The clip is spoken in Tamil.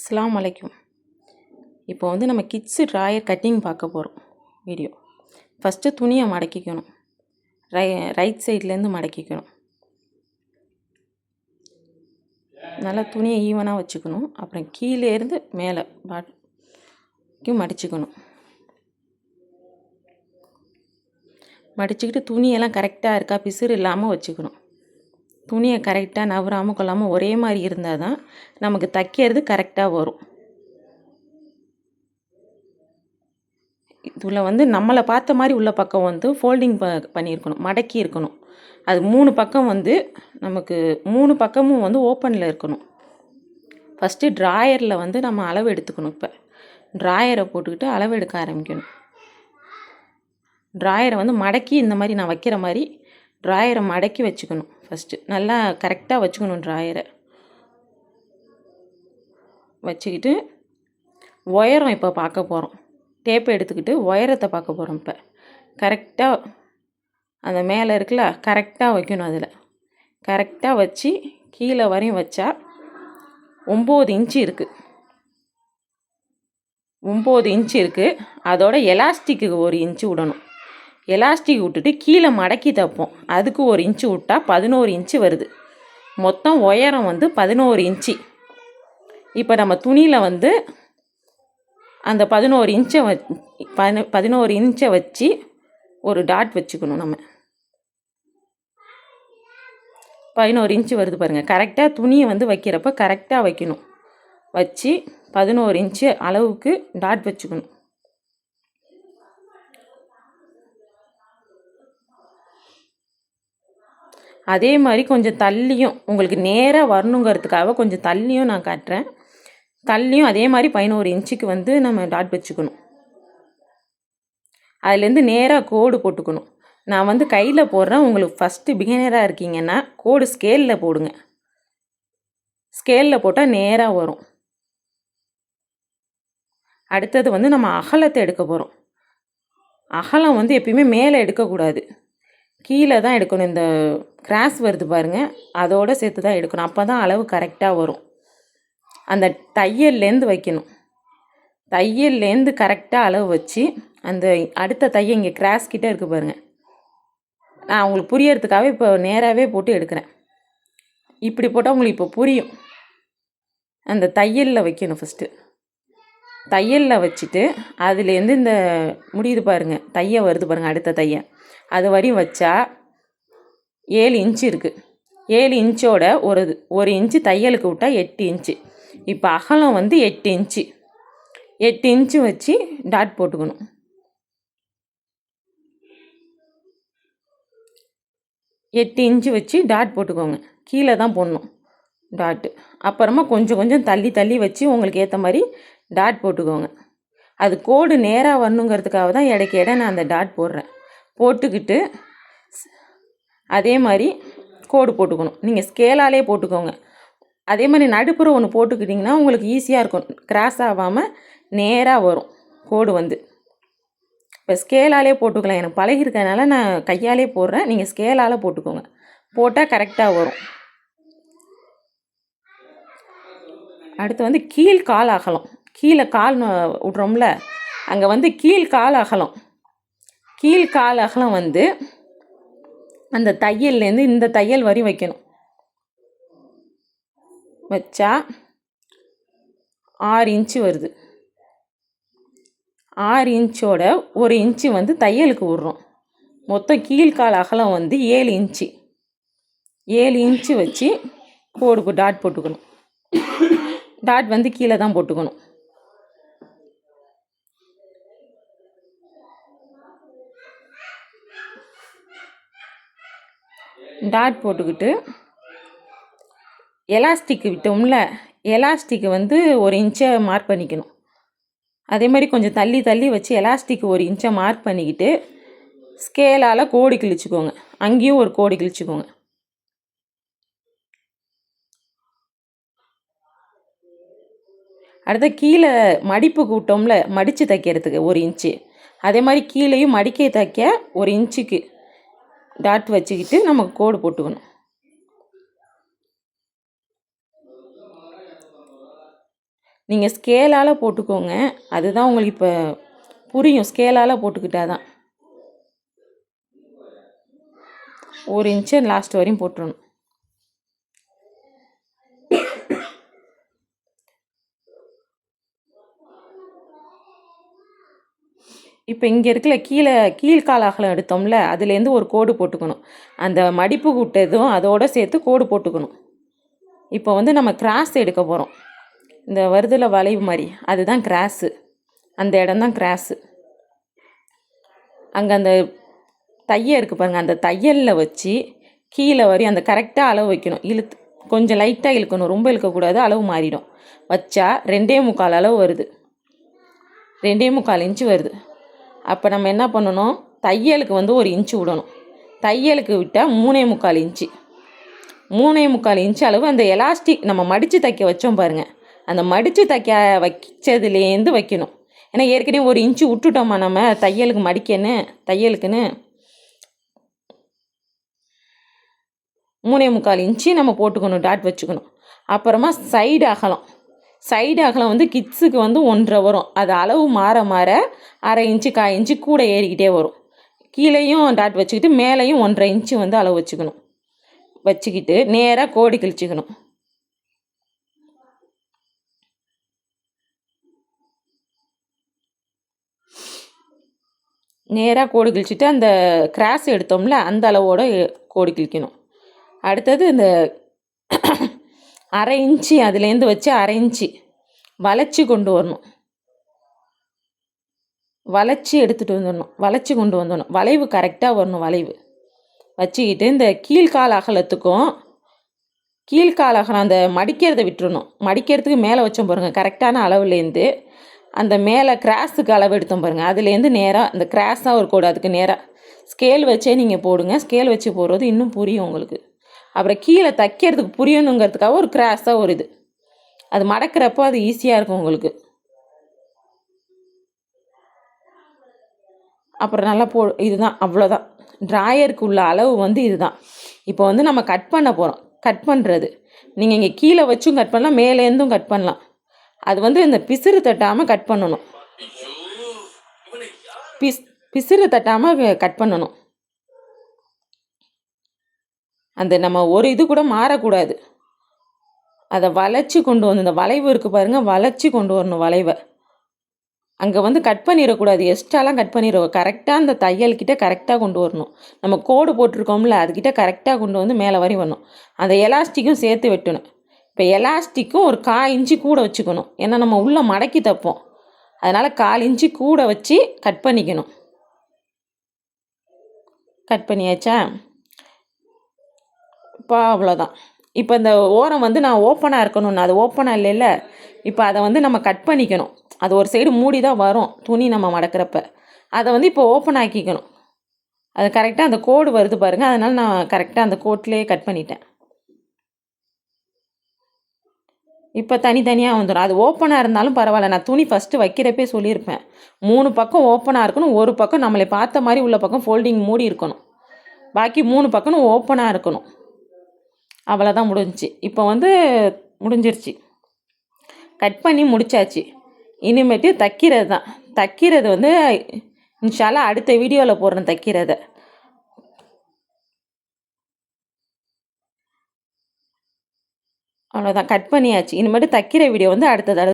அஸ்ஸலாமு வலைக்கும் இப்போ வந்து நம்ம கிட்ஸு ட்ராயர் கட்டிங் பார்க்க போகிறோம் வீடியோ ஃபஸ்ட்டு துணியை மடக்கிக்கணும். ரை ரைட் சைட்லேருந்து மடக்கிக்கணும். நல்லா துணியை ஈவனாக வச்சுக்கணும். அப்புறம் கீழே இருந்து மேலே பாட்டும் மடிச்சுக்கணும். மடிச்சுக்கிட்டு துணியெல்லாம் கரெக்டாக இருக்கா? பிசுறு இல்லாமல் வச்சுக்கணும். துணியை கரெக்டாக நவராமல் கொள்ளாமல் ஒரே மாதிரி இருந்தால் தான் நமக்கு தைக்கிறது கரெக்டாக வரும். இதில் வந்து நம்மளை பார்த்த மாதிரி உள்ள பக்கம் வந்து ஃபோல்டிங் ப பண்ணியிருக்கணும் மடக்கி இருக்கணும். அது மூணு பக்கம் வந்து நமக்கு மூணு பக்கமும் வந்து ஓப்பனில் இருக்கணும். ஃபஸ்ட்டு ட்ராயரில் வந்து நம்ம அளவு எடுத்துக்கணும் இப்போ. ட்ராயரை போட்டுக்கிட்டு அளவு எடுக்க ஆரம்பிக்கணும். ட்ராயரை வந்து மடக்கி இந்த மாதிரி நான் வைக்கிற மாதிரி ட்ராயரை மடக்கி வச்சுக்கணும். ஃபஸ்ட்டு நல்லா கரெக்டாக வச்சுக்கணும் ட்ராயரை வச்சுக்கிட்டு உயரம் இப்போ பார்க்க போகிறோம் டேப்பை எடுத்துக்கிட்டு உயரத்தை பார்க்க போகிறோம் இப்போ. கரெக்டாக அந்த மேலே இருக்குல்ல கரெக்டாக வைக்கணும் அதில். கரெக்டாக வச்சு கீழே வரையும் வச்சா ஒம்பது இன்ச்சு இருக்குது ஒம்பது இன்ச்சு இருக்குது அதோட எலாஸ்டிக்கு ஒரு இன்ச்சு விடணும். எலாஸ்டிக் விட்டுட்டு கீழே மடக்கி தைப்போம். அதுக்கு ஒரு இன்ச்சு விட்டால் பதினோரு இன்ச்சு வருது. மொத்தம் உயரம் வந்து பதினோரு இன்ச்சு. இப்போ நம்ம துணியில் வந்து அந்த பதினோரு இன்ச்சை வ பதின பதினோரு இன்ச்சை வச்சு ஒரு டாட் வச்சுக்கணும் நம்ம. பதினோரு இன்ச்சு வருது பாருங்கள் கரெக்டாக துணியை வந்து வைக்கிறப்ப கரெக்டாக வைக்கணும். வச்சு பதினோரு இன்ச்சு அளவுக்கு டாட் வச்சுக்கணும். அதே மாதிரி கொஞ்சம் தள்ளியும் உங்களுக்கு நேராக வரணுங்கிறதுக்காக கொஞ்சம் தள்ளியும் நான் காட்டுறேன். தள்ளியும் அதே மாதிரி பதினோரு இன்ச்சுக்கு வந்து நம்ம டாட் வச்சுக்கணும். அதுலேருந்து நேராக கோடு போட்டுக்கணும். நான் வந்து கையில் போடுறேன். உங்களுக்கு ஃபஸ்ட்டு பிகினராக இருக்கீங்கன்னா கோடு ஸ்கேலில் போடுங்க. ஸ்கேலில் போட்டால் நேராக வரும். அடுத்தது வந்து நம்ம அகலத்தை எடுக்க போகிறோம் அகலம் வந்து எப்பயுமே மேலே எடுக்கக்கூடாது. கீழே தான் எடுக்கணும். இந்த கிராஸ் வருது பாருங்கள் அதோடு சேர்த்து தான் எடுக்கணும். அப்போ தான் அளவு கரெக்டாக வரும். அந்த தையல்லேருந்து வைக்கணும். தையல்லேருந்து கரெக்டாக அளவு வச்சு அந்த அடுத்த தையல் இங்கே கிராஸ் கிட்டே இருக்குது பாருங்கள் நான் உங்களுக்கு புரியறதுக்காகவே இப்போ நேராகவே போட்டு எடுக்கிறேன். இப்படி போட்டால் உங்களுக்கு இப்போ புரியும். அந்த தையலில் வைக்கணும் ஃபஸ்ட்டு தையலில் வச்சுட்டு அதுலேருந்து இந்த முடியுது பாருங்கள் தைய வருது பாருங்கள் அடுத்த தையை. அது வரையும் வச்சா ஏழு இன்ச்சு இருக்குது ஏழு இன்ச்சோட ஒரு ஒரு இன்ச்சு தையலுக்கு விட்டால் எட்டு இன்ச்சு. இப்போ அகலம் வந்து எட்டு இன்ச்சு. எட்டு இன்ச்சு வச்சு டாட் போட்டுக்கணும். எட்டு இன்ச்சு வச்சு டாட் போட்டுக்கோங்க. கீழே தான் போடணும் டாட்டு. அப்புறமா கொஞ்சம் கொஞ்சம் தள்ளி தள்ளி வச்சு உங்களுக்கு ஏற்ற மாதிரி டாட் போட்டுக்கோங்க. அது கோடு நேராக வரணுங்கிறதுக்காக தான் இடைக்கு இட நான் அந்த டாட் போடுறேன். போட்டுக்கிட்டு அதே மாதிரி கோடு போட்டுக்கணும். நீங்கள் ஸ்கேலாலே போட்டுக்கோங்க. அதே மாதிரி நடுப்புற ஒன்று போட்டுக்கிட்டிங்கன்னா உங்களுக்கு ஈஸியாக இருக்கும். கிராஸ் ஆகாமல் நேராக வரும் கோடு வந்து. இப்போ ஸ்கேலாலே போட்டுக்கலாம். எனக்கு பழகிருக்கனால நான் கையாலே போடுறேன். நீங்கள் ஸ்கேலால் போட்டுக்கோங்க. போட்டால் கரெக்டாக வரும். அடுத்து வந்து கீழ் கால் அகலம். கீழே கால் விட்றோம்ல அங்கே வந்து கீழ் கால் அகலம். கீழ் கால் அகலம் வந்து அந்த தையல்லேருந்து இந்த தையல் வரையும் வைக்கணும். வச்சா ஆறு இன்ச்சு வருது. ஆறு இன்ச்சோட ஒரு இன்ச்சு வந்து தையலுக்கு விட்றோம். மொத்தம் கீழ்கால் அகலம் வந்து ஏழு இன்ச்சு. ஏழு இன்ச்சு வச்சு கோடுக்கு டாட் போட்டுக்கணும். டாட் வந்து கீழே தான் போட்டுக்கணும். டாட் போட்டுக்கிட்டு எலாஸ்டிக் விட்டோம்ல எலாஸ்டிக்கு வந்து ஒரு இன்ச்சை மார்க் பண்ணிக்கணும். அதே மாதிரி கொஞ்சம் தள்ளி தள்ளி வச்சு எலாஸ்டிக் ஒரு இன்ச்சை மார்க் பண்ணிக்கிட்டு ஸ்கேலால் கோடி கிழிச்சிக்கோங்க. அங்கேயும் ஒரு கோடி கிழிச்சிக்கோங்க. அடுத்த கீழே மடிப்பு கூட்டோம்ல மடித்து தைக்கிறதுக்கு ஒரு இன்ச்சு அதே மாதிரி கீழேயும் மடிக்க தைக்க ஒரு இன்ச்சுக்கு டாட் வச்சுக்கிட்டு நம்ம கோடு போட்டுக்கணும். நீங்கள் ஸ்கேலால் போட்டுக்கோங்க. அதுதான் உங்களுக்கு இப்போ புரியும். ஸ்கேலால் போட்டுக்கிட்டா தான். ஒரு இன்ச்சு லாஸ்ட் வரையும் போட்டுடணும் இப்போ இங்கே இருக்கல கீழே கீழ்கால் அகலம் எடுத்தோம்ல அதுலேருந்து ஒரு கோடு போட்டுக்கணும். அந்த மடிப்பு விட்டதும் அதோட சேர்த்து கோடு போட்டுக்கணும். இப்போ வந்து நம்ம கிராஸ் எடுக்க போகிறோம் இந்த வருதில் வளைவு மாதிரி அதுதான் கிராஸு. அந்த இடம் தான் கிராஸு. அங்கே அந்த தையல் இருக்குது பாருங்கள் அந்த தையலில் வச்சு கீழே வரி அந்த கரெக்டாக அளவு வைக்கணும். இழுத்து கொஞ்சம் லைட்டாக இழுக்கணும். ரொம்ப இழுக்கக்கூடாது அளவு மாறிடும். வச்சா ரெண்டே முக்கால் அளவு வருது. ரெண்டே முக்கால் இன்ச்சு வருது. அப்போ நம்ம என்ன பண்ணணும்? தையலுக்கு வந்து ஒரு இன்ச்சு விடணும். தையலுக்கு விட்டால் மூணே முக்கால் இன்ச்சு. மூணே முக்கால் இன்ச்சு அளவு அந்த எலாஸ்டிக் நம்ம மடித்து தைக்க வச்சோம் பாருங்கள் அந்த மடித்து தைக்க வச்சதுலேருந்து வைக்கணும். ஏன்னா ஏற்கனவே ஒரு இன்ச்சு விட்டுட்டோமா நம்ம? தையலுக்கு மடிக்கன்னு தையலுக்குன்னு. மூணே முக்கால் இன்ச்சு நம்ம போட்டுக்கணும் டாட் வச்சுக்கணும். அப்புறமா சைடு அகலம். சைடு அகலம் வந்து கிட்ஸுக்கு வந்து ஒன்றரை வரும். அது அளவு மாற மாற அரை இன்ச்சு காய் இன்ச்சு கூட ஏறிக்கிட்டே வரும். கீழேயும் டாட் வச்சுக்கிட்டு மேலேயும் ஒன்றரை இன்ச்சு வந்து அளவு வச்சுக்கணும். வச்சுக்கிட்டு நேராக கோடி கிழிச்சிக்கணும். நேராக கோடு கிழிச்சிட்டு அந்த கிராஸ் எடுத்தோம்ல அந்த அளவோட கோடு கிழிக்கணும். அடுத்தது இந்த அரை இன்ச்சு அதுலேருந்து வச்சு அரை இன்ச்சு வளைச்சி கொண்டு வரணும். வளைச்சி எடுத்துகிட்டு வந்துடணும் வளைச்சி கொண்டு வந்துடணும் வளைவு கரெக்டாக வரணும் வளைவு. வச்சுக்கிட்டு இந்த கீழ்கால் அகலத்துக்கும் கீழ்கால் அகலம் அந்த மடிக்கிறதை விட்டுறணும். மடிக்கிறதுக்கு மேலே வச்சோம் பாருங்கள் கரெக்டான அளவுலேருந்து அந்த மேலே கிராஸுக்கு அளவு எடுத்தோம் பாருங்கள் அதுலேருந்து நேராக அந்த கிராஸாக ஒரு கோடு அதுக்கு நேராக ஸ்கேல் வச்சே நீங்கள் போடுங்க. ஸ்கேல் வச்சு போடுறது இன்னும் புரியும் உங்களுக்கு. அப்புறம் கீழே தைக்கிறதுக்கு புரியணுங்கிறதுக்காக ஒரு கிராஸாக ஒரு இது. அது மடக்கிறப்போ அது ஈஸியாக இருக்கும் உங்களுக்கு. அப்புறம் நல்லா போ இதுதான் அவ்வளோதான் ட்ராயருக்கு உள்ள அளவு வந்து இதுதான். இப்போ வந்து நம்ம கட் பண்ண போகிறோம் கட் பண்ணுறது நீங்கள் இங்கே கீழே வச்சும் கட் பண்ணலாம் மேலேருந்தும் கட் பண்ணலாம். அது வந்து இந்த பிசிறு தட்டாமல் கட் பண்ணணும். பிஸ் பிசிறு தட்டாமல் கட் பண்ணணும். அந்த நம்ம ஒரு இது கூட மாறக்கூடாது. அதை வளைச்சி கொண்டு வந்து இந்த வளைவு இருக்குது பாருங்கள் வளைச்சி கொண்டு வரணும் வளைவை. அங்கே வந்து கட் பண்ணிடக்கூடாது. எக்ஸ்ட்ராலாம் கட் பண்ணிடுவோம் கரெக்டாக அந்த தையல்கிட்ட கரெக்டாக கொண்டு வரணும். நம்ம கோடு போட்டிருக்கோம்ல அதுக்கிட்ட கரெக்டாக கொண்டு வந்து மேலே வரி வரணும். அந்த எலாஸ்டிக்கும் சேர்த்து வெட்டணும். இப்போ எலாஸ்டிக்கும் ஒரு கா இன்ச்சு கூட வச்சுக்கணும். ஏன்னா நம்ம உள்ளே மடக்கி தைப்போம். அதனால் கால் இன்ச்சு கூட வச்சு கட் பண்ணிக்கணும். கட் பண்ணியாச்சா? இப்போ அவ்வளோதான் இப்போ இந்த ஓரம் வந்து நான் ஓப்பனாக இருக்கணும்னு அது ஓப்பனாக இல்லைல்ல? இப்போ அதை வந்து நம்ம கட் பண்ணிக்கணும். அது ஒரு சைடு மூடி தான் வரும் துணி நம்ம மடக்கிறப்ப. அதை வந்து இப்போ ஓப்பன் ஆக்கிக்கணும். அது கரெக்டாக அந்த கோடு வருது பாருங்கள் அதனால் நான் கரெக்டாக அந்த கோட்லேயே கட் பண்ணிட்டேன். இப்போ தனித்தனியாக வந்துடும் அது ஓப்பனாக இருந்தாலும் பரவாயில்ல. நான் துணி ஃபஸ்ட்டு வைக்கிறப்பே சொல்லியிருப்பேன். மூணு பக்கம் ஓப்பனாக இருக்கணும் ஒரு பக்கம் நம்மளை பார்த்த மாதிரி உள்ள பக்கம் ஃபோல்டிங் மூடி இருக்கணும். பாக்கி மூணு பக்கம் ஓப்பனாக இருக்கணும். அவ்வளோதான் முடிஞ்சிச்சு இப்போ வந்து முடிஞ்சிருச்சு. கட் பண்ணி முடிச்சாச்சு. இனிமேட்டு தைக்கிறது தான் தைக்கிறது வந்து இன்ஷாலாக அடுத்த வீடியோவில் போடுறேன் தைக்கிறத. அவ்வளோதான் கட் பண்ணியாச்சு. இனிமேட்டு தைக்கிற வீடியோ வந்து அடுத்த தடவை